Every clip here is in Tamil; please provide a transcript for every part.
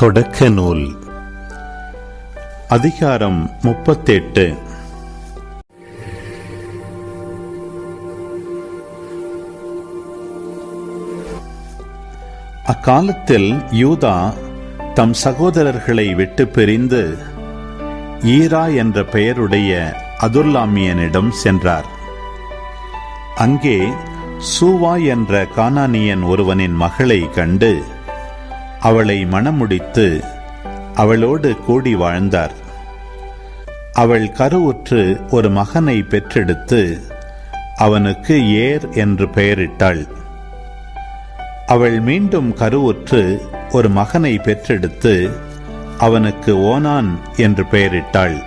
தொடக்க நூல் அதிகாரம் முப்பத்தெட்டு. அக்காலத்தில் யூதா தம் சகோதரர்களை விட்டு பிரிந்து ஈரா என்ற பெயருடைய அதுல்லாமியனிடம் சென்றார். அங்கே சூவா என்ற கானானியன் ஒருவனின் மகளை கண்டு அவளை மணமுடித்து அவளோடு கூடி வாழ்ந்தார். அவள் கருவுற்று ஒரு மகனை பெற்றெடுத்து அவனுக்கு ஏர் என்று பெயரிட்டாள். அவள் மீண்டும் கருவுற்று ஒரு மகனை பெற்றெடுத்து அவனுக்கு ஓனான் என்று பெயரிட்டாள்.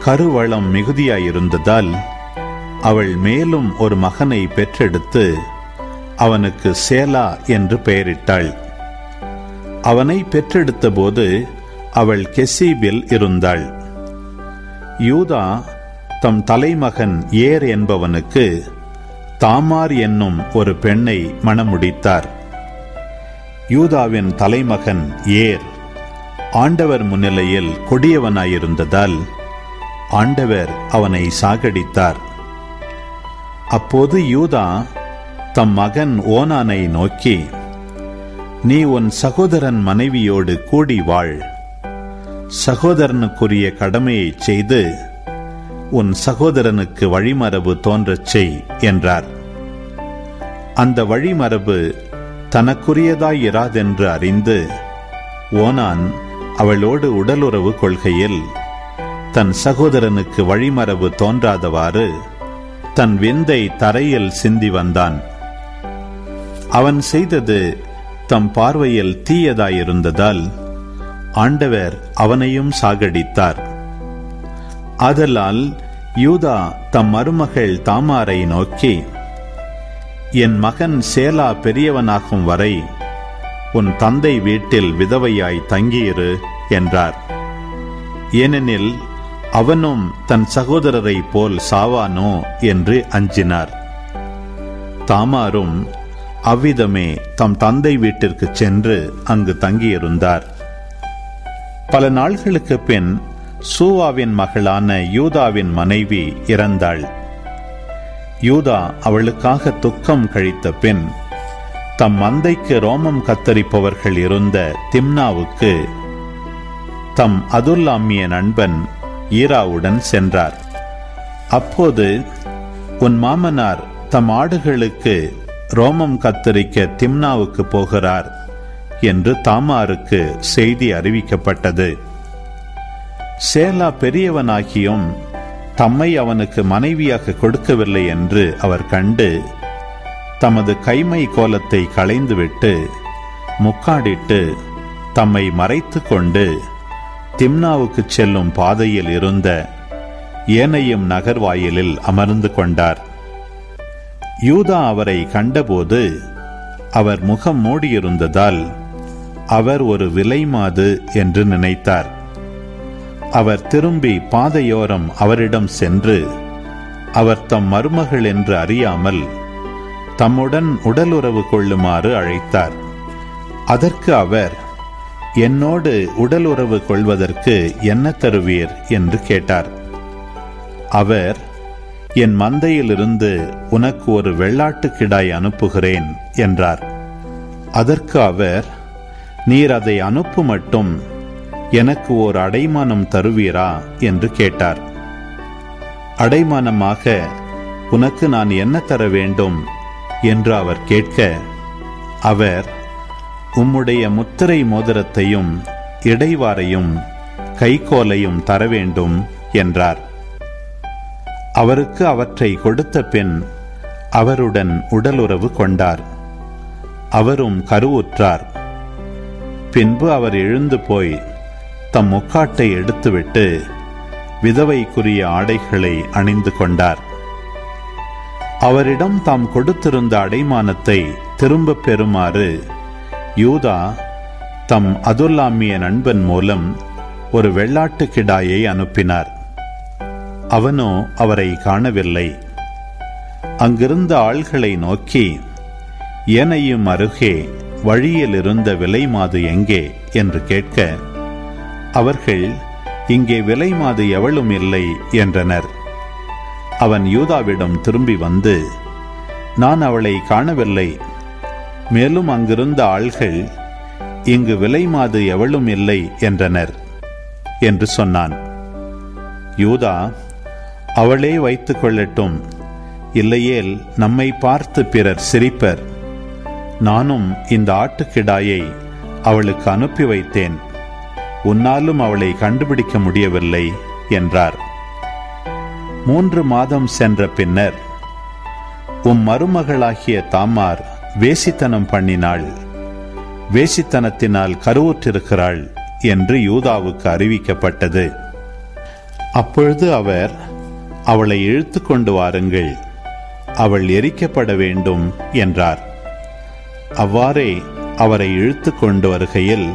கருவளம் மிகுதியாயிருந்ததால் அவள் மேலும் ஒரு மகனை பெற்றெடுத்து அவனுக்கு சேலா என்று பெயரிட்டாள். அவனை பெற்றெடுத்தபோது அவள் கெசீபில் இருந்தாள். யூதா தம் தலைமகன் ஏர் என்பவனுக்கு தாமார் என்னும் ஒரு பெண்ணை மணமுடித்தார். யூதாவின் தலைமகன் ஏர் ஆண்டவர் முன்னிலையில் கொடியவனாயிருந்ததால் ஆண்டவர் அவனை சாகடித்தார். அப்போது யூதா தம் மகன் ஓனானை நோக்கி நீ உன் சகோதரன் மனைவியோடு கூடி வாழ். சகோதரனுக்குரிய கடமையைச் செய்து உன் சகோதரனுக்கு வழிமரபு தோன்றச் செய் என்றார். அந்த வழிமரபு தனக்குரியதாய் இராதென்று அறிந்து ஓனான் அவளோடு உடலுறவு கொள்கையில் தன் சகோதரனுக்கு வழிமரபு தோன்றாதவாறு தன் விந்தை தரையில் சிந்தி வந்தான். அவன் செய்தது தம் பார்வையில் தீயதாயிருந்ததால் ஆண்டவர் அவனையும் சாகடித்தார். ஆதலால் யூதா தம் மருமகள் தாமாரை நோக்கி என் மகன் சேலா பெரியவனாகும் வரை உன் தந்தை வீட்டில் விதவையாய் தங்கியிரு என்றார். ஏனெனில் அவனும் தன் சகோதரரை போல் சாவானோ என்று அஞ்சினார். தாமாரும் அவ்விதமே தம் தந்தை வீட்டிற்கு சென்று அங்கு தங்கியிருந்தார். பல நாள்களுக்கு பின் சூவாவின் மகளான யூதாவின் மனைவி இறந்தாள். யூதா அவளுக்காக துக்கம் கழித்த பின் தம் மந்தைக்கு ரோமம் கத்தரிப்பவர்கள் இருந்த திம்னாவுக்கு தம் அதுல்லாமிய நண்பன் ஈராவுடன் சென்றார். அப்போது உன் மாமனார் தம் ஆடுகளுக்கு ரோமம் கத்தரிக்க திம்னாவுக்கு போகிறார் என்று தாமாருக்கு செய்தி அறிவிக்கப்பட்டது. சேலா பெரியவனாகியும் தம்மை அவனுக்கு மனைவியாக கொடுக்கவில்லை என்று அவர் கண்டு தமது கைமை கோலத்தை களைந்துவிட்டு முக்காடிட்டு தம்மை மறைத்து கொண்டு திம்னாவுக்கு செல்லும் பாதையில் இருந்த ஏனையும் நகர்வாயிலில் அமர்ந்து கொண்டார். யூதா அவரை கண்டபோது அவர் முகம் மூடியிருந்ததால் அவர் ஒரு விலைமாது என்று நினைத்தார். அவர் திரும்பி பாதையோரம் அவரிடம் சென்று அவர் தம் மருமகள் என்று அறியாமல் தம்முடன் உடலுறவு கொள்ளுமாறு அழைத்தார். அதற்கு அவர் என்னோடு உடலுறவு கொள்வதற்கு என்ன தருவீர்? என்று கேட்டார். அவர் என் மந்தையிலிருந்து உனக்கு ஒரு வெள்ளாட்டு கிடாய் அனுப்புகிறேன் என்றார். அதற்கு அவர் நீர் அதை அனுப்பு மட்டும் எனக்கு ஓர் அடைமானம் தருவீரா? என்று கேட்டார். அடைமானமாக உனக்கு நான் என்ன தர வேண்டும்? என்று அவர் கேட்க அவர் உம்முடைய முத்திரை மோதிரத்தையும் இடைவாரையும் கைகோலையும் தர வேண்டும் என்றார். அவருக்கு அவற்றை கொடுத்த பின் அவருடன் உடலுறவு கொண்டார். அவரும் கருவுற்றார். பின்பு அவர் எழுந்து போய் தம் முக்காட்டை எடுத்துவிட்டு விதவைக்குரிய ஆடைகளை அணிந்து கொண்டார். அவரிடம் தாம் கொடுத்திருந்த அடைமானத்தை திரும்பப் பெறுமாறு யூதா தம் அதுல்லாமிய நண்பன் மூலம் ஒரு வெள்ளாட்டு கிடாயை அனுப்பினார். அவனோ அவரை காணவில்லை. அங்கிருந்த ஆள்களை நோக்கி ஏனையும் அருகே வழியில் இருந்த விலை மாது எங்கே? என்று கேட்க அவர்கள் இங்கே விலை மாது எவளும் இல்லை என்றனர். அவன் யூதாவிடம் திரும்பி வந்து நான் அவளை காணவில்லை. மேலும் அங்கிருந்த ஆள்கள் இங்கு விலை மாது எவளும் இல்லை என்றனர். என்று சொன்னான். யூதா அவளே வைத்துக் கொள்ளட்டும். இல்லையேல் நம்மை பார்த்து பிறர் சிரிப்பர். நானும் இந்த ஆட்டுக்கிடாயை அவளுக்கு அனுப்பி வைத்தேன். உன்னாலும் அவளை கண்டுபிடிக்க முடியவில்லை என்றார். மூன்று மாதம் சென்ற பின்னர் உம் மருமகளாகிய தாமார் வேசித்தனம் பண்ணினாள். வேசித்தனத்தினால் கருவுற்றிருக்கிறாள் என்று யூதாவுக்கு அறிவிக்கப்பட்டது. அப்பொழுது அவர் அவளை இழுத்து கொண்டு வாருங்கள். அவள் எரிக்கப்பட வேண்டும் என்றார். அவ்வாறே அவரை இழுத்து கொண்டு வருகையில்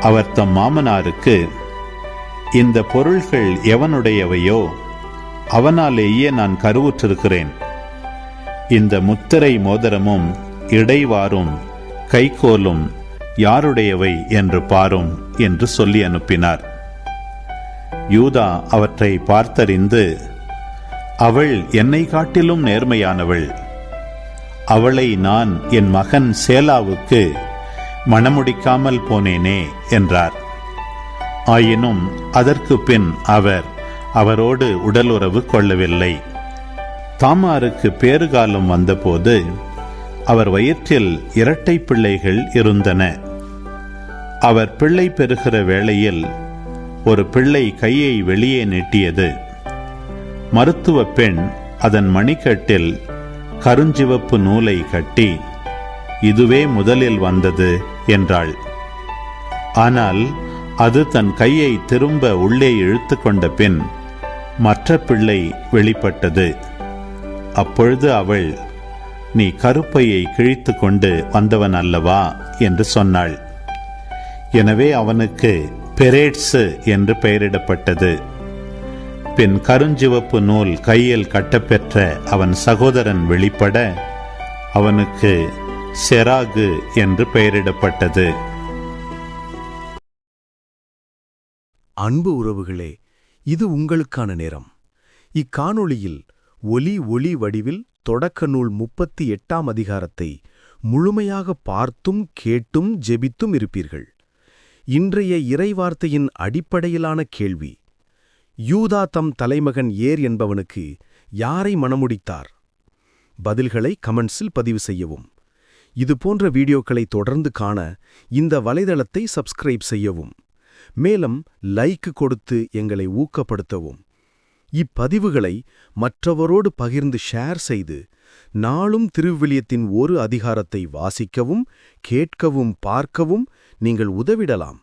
அவர் தம் மாமனாருக்கு இந்த பொருள்கள் எவனுடையவையோ அவனாலேயே நான் கருவுற்றிருக்கிறேன். இந்த முத்திரை மோதிரமும் இடைவாரும் கைகோலும் யாருடையவை என்று பாரும் என்று சொல்லி அனுப்பினார். யூதா அவற்றை பார்த்தறிந்து அவள் என்னை காட்டிலும் நேர்மையானவள். அவளை நான் என் மகன் சேலாவுக்கு மணமுடிக்காமல் போனேனே என்றார். ஆயினும் அதற்கு பின் அவர் அவரோடு உடலுறவு கொள்ளவில்லை. தாமாருக்கு பேறுகாலம் வந்தபோது அவர் வயிற்றில் இரட்டை பிள்ளைகள் இருந்தன. அவர் பிள்ளை பெறுகிற வேளையில் ஒரு பிள்ளை கையை வெளியே நீட்டியது. மருத்துவ பெண் அதன் மணிக்கட்டில் கருஞ்சிவப்பு நூலை கட்டி இதுவே முதலில் வந்தது என்றாள். ஆனால் அது தன் கையை திரும்ப உள்ளே இழுத்து கொண்ட பின் மற்ற பிள்ளை வெளிப்பட்டது. அப்பொழுது அவள் நீ கருப்பையை கிழித்து கொண்டு வந்தவன் அல்லவா? என்று சொன்னாள். எனவே அவனுக்கு பெரேட்ஸு என்று பெயரிடப்பட்டது. பின் கருஞ்சிவப்பு நூல் கையில் கட்டப்பெற்ற அவன் சகோதரன் வெளிப்பட அவனுக்கு செராகு என்று பெயரிடப்பட்டது. அன்பு உறவுகளே இது உங்களுக்கான நேரம். இக்காணொளியில் ஒலி ஒளி வடிவில் தொடக்க நூல் முப்பத்தி எட்டாம் அதிகாரத்தை முழுமையாக பார்த்தும் கேட்டும் ஜெபித்தும் இருப்பீர்கள். இன்றைய இறைவார்த்தையின் அடிப்படையிலான கேள்வி யூதா தம் தலைமகன் ஏர் என்பவனுக்கு யாரை மணமுடித்தார் பதில்களை கமெண்ட்ஸில் பதிவு செய்யவும். இதுபோன்ற வீடியோக்களை தொடர்ந்து காண இந்த வலைதளத்தை சப்ஸ்கிரைப் செய்யவும். மேலும் லைக் கொடுத்து எங்களை ஊக்கப்படுத்தவும். இப்பதிவுகளை மற்றவரோடு பகிர்ந்து ஷேர் செய்து நாளும் திருவிவிலியத்தின் ஒரு அதிகாரத்தை வாசிக்கவும் கேட்கவும் பார்க்கவும் நீங்கள் உதவிடலாம்.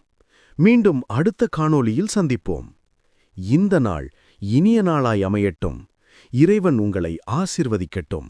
மீண்டும் அடுத்த காணொளியில் சந்திப்போம். இந்த நாள் இனிய நாளாய் அமையட்டும். இறைவன் உங்களை ஆசிர்வதிக்கட்டும்.